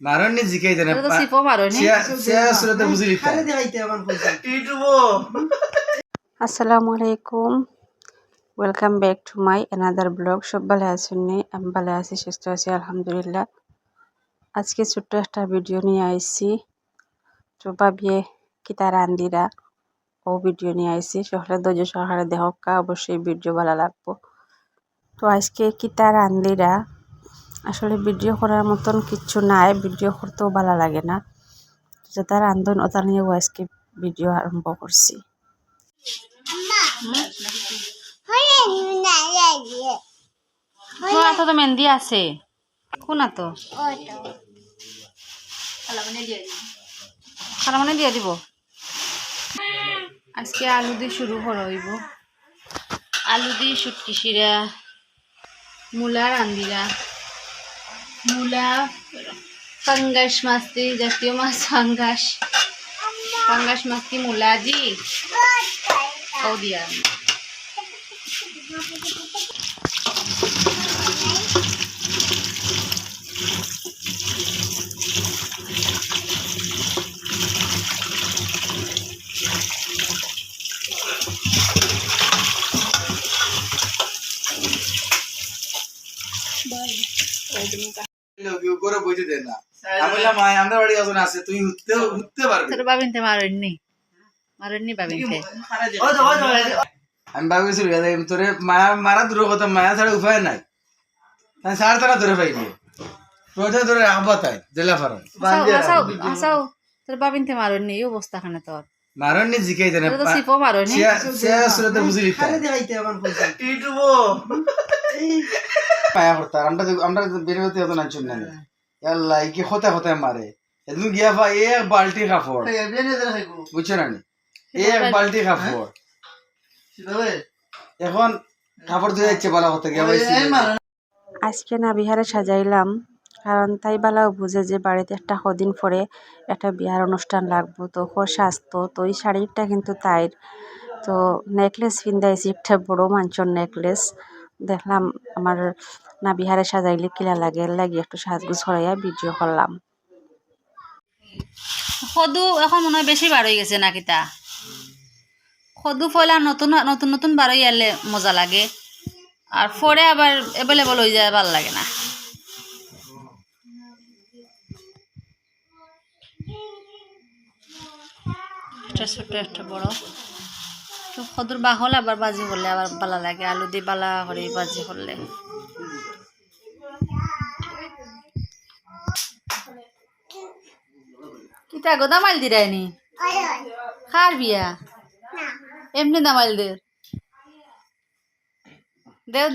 মারণ নি জিকাই দেন তো সিপো নি চেয়ার সুরতে বুঝলি খালি দেখাইতে আমার কইছে আসসালামু আলাইকুম। Welcome back to my another blog সব ভালো আছেন নি? আমি ভালো আছি সুস্থ আছি আলহামদুলিল্লাহ। আজকে ছোট্ট একটা ভিডিও নিয়ে আইছি। তো ভাবিয়ে কিতা রান্দিরা ও ভিডিও নিয়ে আইছি। সকলে ধৈর্য সহকারে দেখকা অবশ্যই ভিডিও ভালো লাগবো। তো আজকে কিতা রান্দিরা আসলে ভিডিও করার মতন কিচ্ছু নাই, ভিডিও করতেও ভালো লাগে না। যেটা রান্ধন ওটা নিয়ে আজকে ভিডিও আরম্ভ করছি। তো মেহেন্দি আছে। কোন তো মানে দিয়ে দিব। আজকে আলু দিয়ে শুরু করা হইব আলু দিয়ে শুটকি শিরা, মূলা রান্দিরা মূলা ফাঙ্গাস মাছ দিয়ে জাতীয় মাছ ফাঙ্গাস। ফাঙ্গাস মাছ কি মূলা দি ও দিয়া। করে বইতে দেন না। আমি বললাম "মায়, আমরা বাড়ি একজন আছে? তুই উঠতে উঠতে পারবি। তোর বাবিনতে মারেননি। মারেননি বাবিনতে ও তো ও তো আমি তোরে মায়া মারা দূর কথা মায়া ছাড়া উপায় নাই। তাই সার তারা ধরে পাইনি প্রয়োজন ধরে আব্বা তাই জেলা ফারন হাসাও হাসাও তোর বাবিনতে মারেননি এই অবস্থা খানে তোর জিকাই দেন। তোর তো সিপো মারনি চেয়ার সুরতে বুঝলি খালি দেখাইতে আমার কইছে পায়া আমরা আমরা বেরোতে হতো না চুন আল্লাহ কি হতে হতে মারে। এদিন গিয়া পা এক বালতি কাপড়। বুঝছ না এক বালতি কাপড়। এখন কাপড় ধুয়ে যাচ্ছে বলা হতে গিয়া আজকে না বিহারে সাজাইলাম। কারণ তাই বেলাও বুঝে যে বাড়িতে একটা কদিন পরে একটা বিয়ার অনুষ্ঠান লাগবো। তো ওর স্বাস্থ্য তো ওই শাড়িটা কিন্তু তাইর। তো নেকলেস পিন্দাইছি একটা বড় মাঞ্চর নেকলেস দেখলাম আমার না বিহারে সাজাইলে কিলা লাগে, লাগি একটু সাজগুজ করাইয়া ভিডিও করলাম। সদু এখন মনে হয় বেশি বার গেছে নাকি তা? সদু ফলা নতুন নতুন নতুন বার হয়ে এলে মজা লাগে। আর ফরে আবার এভেলেবল হয়ে যায়, ভালো লাগে না। ছোট একটা বড়। সদুর বাহল আবার বাজি করলে আবার ভালো লাগে, আলু দিয়ে বালা করে বাজি করলে কিতা গো, দামাইল দিরাইনি কার বিয়া? এমনি দামাইল দের। দেও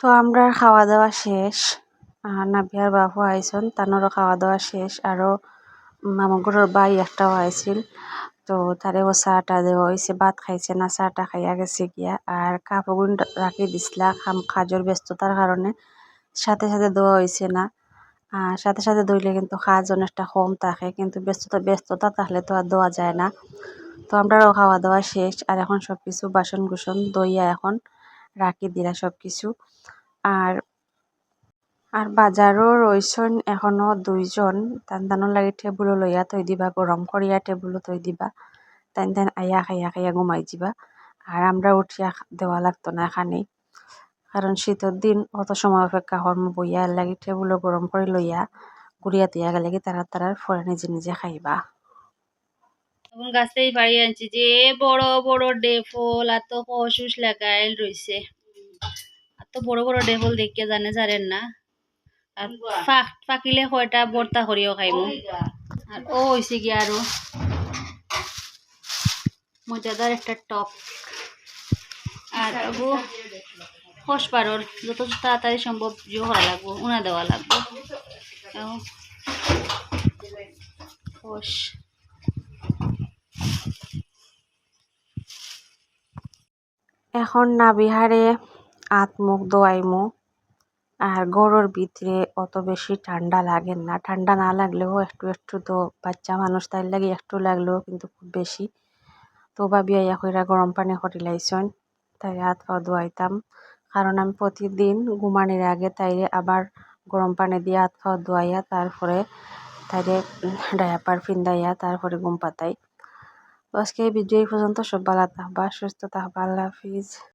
তো আমরা খাওয়া দাওয়া শেষ। আর নাবিয়ার বাবু আইসন তানোরও খাওয়া দাওয়া শেষ, আরও মামাগুলোর বাই একটাও আইছিল। তো তারেও চাহটা দেওয়া হয়েছে ভাত খাইছে, না চাহটা খাইয়া গেছে গিয়া। আর কাপড় রাখি দিছিলা, খাম কাজের ব্যস্ততার কারণে। সাথে সাথে দেওয়া হয়েছে না। আর সাথে সাথে দইলে কিন্তু কাজ অনেকটা কম থাকে, কিন্তু ব্যস্ততা ব্যস্ততা থাকলে তো আর দেওয়া যায় না। তো আমরাও খাওয়া দাওয়া শেষ, আর এখন সব কিছু বাসন কুসন দইয়া এখন রাখি দিলা সব কিছু আর আর বাজারও রইছন এখনও দুইজন। তান তানোর লাগি টেবুলও লইয়া থৈ দিবা গরম করিয়া টেবুলও থৈ দিবা। তান তান আয়া খাইয়া খাইয়া ঘুমাই যাবা আর আমরা উঠিয়া দেওয়া লাগতো না এখানেই কারণ শীতের দিন অত সময় অপেক্ষা হরম বইয়া লাগি টেবুলও গরম করে লইয়া গুড়িয়া দিয়া গেলে কি তারা তারা ফরে নিজে নিজে খাইবা। এখন গাছেই পাড়ি আনছি যে, বড় বড় ডেফল এত কসুস লাগাইল রইছে এত বড় বড় ডেফল দেখিয়ে জানে জানেন না। আর ফাঁক পাকিলে কয়টা বর্তা করিও খাইমু। আর ও হয়েছে কি আরও মজাদার একটা টপ। আর আবু খস পারর যত তাড়াতাড়ি সম্ভব ইয়ে করা লাগবো উনা দেওয়া লাগবো। খস এখন না বিহারে আত মুখ দোয়াইমু আর গরুর ভিতরে অত বেশি ঠান্ডা লাগে না। ঠান্ডা না লাগলেও একটু একটু তো বাচ্চা মানুষ, তাই লাগে একটু লাগলেও কিন্তু খুব বেশি। তো ভাবি ইয়া কইরা গরম পানি করি লাইছন তাই হাত পা ধোয়াইতাম। কারণ আমি প্রতিদিন ঘুমানির আগে তাইরে আবার গরম পানি দিয়ে হাত খাওয়া ধোয়াইয়া তারপরে তাইরে ডায়াপার ফিন্দাইয়া তারপরে ঘুম পাতাই। আজকে এই ভিডিও এই পর্যন্ত। সব ভালো থাকবা, সুস্থ থাকবা, আল্লাহ হাফিজ।